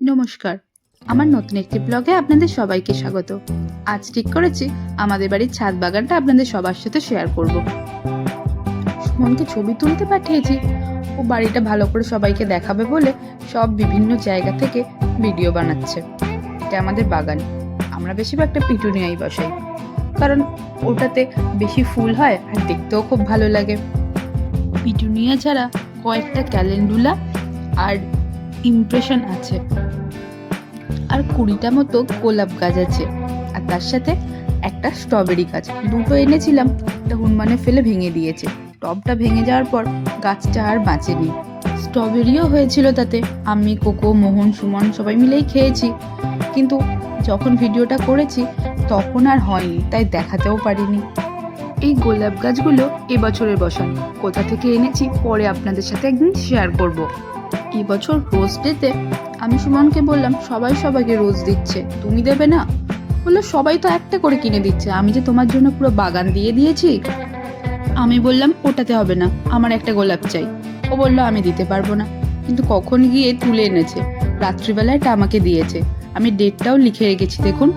নমস্কার। আমার নতুন একটি ব্লগে আপনাদের সবাইকে স্বাগত। আজ ঠিক করেছি, আমাদের বাড়ির ছাদ বাগানটা আপনাদের সবার সাথে শেয়ার করব। সুমনকে ছবি তুলতে পাঠিয়েছি। ও বাড়িটা ভালো করে সবাইকে দেখাবে বলে সব বিভিন্ন জায়গা থেকে ভিডিও বানাচ্ছে। এটা আমাদের বাগান। আমরা বেশিরভাগটা পিটুনিয়াই বসাই। কারণ ওটাতে বেশি ফুল হয় আর দেখতেও খুব ভালো লাগে। পিটুনিয়া ছাড়া কয়েকটা ক্যালেন্ডুলা আর ইমপ্রেশন আছে। আর কুড়িটা মতো গোলাপ গাছ আছে। আর তার সাথে একটা স্ট্রবেরি গাছ। দুটো এনেছিলাম, একটা হুনমানে ফেলে ভেঙে দিয়েছে। টবটা ভেঙে যাওয়ার পর গাছটা আর বাঁচেনি। স্ট্রবেরিও হয়েছিল তাতে। আমি, কোকো, মোহন, সুমন সবাই মিলেই খেয়েছি। কিন্তু যখন ভিডিওটা করেছি, তখন আর হয়নি, তাই দেখাতেও পারিনি। এই গোলাপ গাছগুলো এবছরের বসানো। কোথা থেকে এনেছি পরে আপনাদের সাথে একদিন শেয়ার করব। এবছর রোজ ডেতে আমি সুমনকে বললাম, সবাই সবাইকে রোজ দিচ্ছে। তুমি দেবে না? বলল, সবাই তো একটা করে কিনে দিচ্ছে। আমি যে তোমার জন্য পুরো বাগান দিয়ে দিয়েছি, আমি বললাম, ওটাতে হবে না, আমার একটা গোলাপ চাই। ও বলল, আমি দিতে পারব না। কিন্তু কখন গিয়ে তুলে এনেছে? রাত্রিবেলা এটা আমাকে দিয়েছে। আমি ডেটটাও লিখে রেখেছি, দেখুন।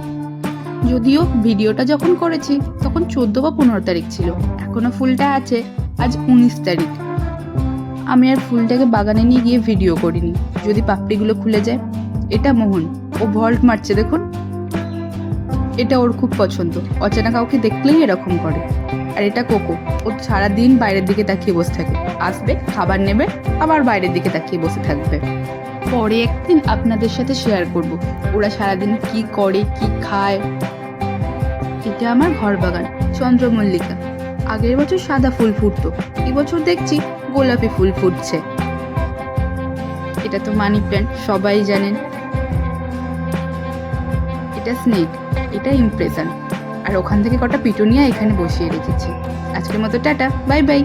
যদিও ভিডিওটা যখন করেছি, তখন চোদ্দ বা পনেরো তারিখ ছিল। এখনও ফুলটা আছে, আজ উনিশ তারিখ। আমি আর ফুলটাকে বাগানে নিয়ে গিয়ে ভিডিও করিনি। যদি পাপড়িগুলো খুলে যায়, এটা মোহন। ও ভল্ট মারছে, দেখুন। এটা ওর খুব পছন্দ। অচেনা কাউকে দেখলেই এরকম করে। আর এটা কোকো। ও সারাদিন বাইরের দিকে তাকিয়ে বসে থাকে। আসবে, খাবার নেবে, আবার বাইরের দিকে তাকিয়ে বসে থাকবে। পরে একদিন আপনাদের সাথে শেয়ার করব। ওরা সারাদিন কি করে, কি খায়? এটা আমার ঘর বাগান চন্দ্রমল্লিকা। আগের বছর সাদা ফুল ফুটতো, এবছর দেখছি গোলাপি ফুল ফুটছে। এটা তো মানি প্ল্যান্ট সবাই জানেন। এটা স্নেক এটা ইমপ্রেশন আর ওখান থেকে কটা পিটুনিয়া এখানে বসিয়ে রেখেছি। আজকের মতো টাটা বাই বাই